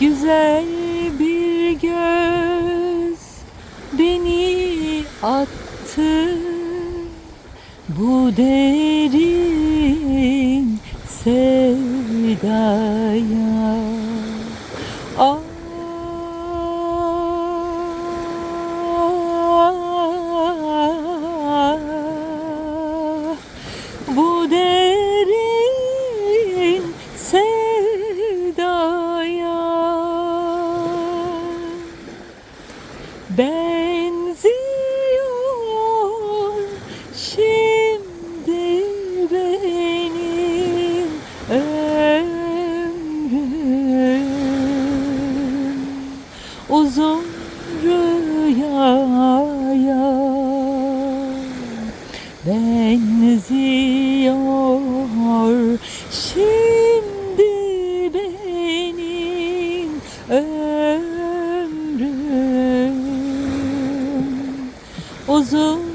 Güzel bir göz beni attı bu derin sevdaya. Ah, bu derin benziyor şimdi benim ömrüm. Uzun rüyaya benziyor şimdi benim ömrüm uzun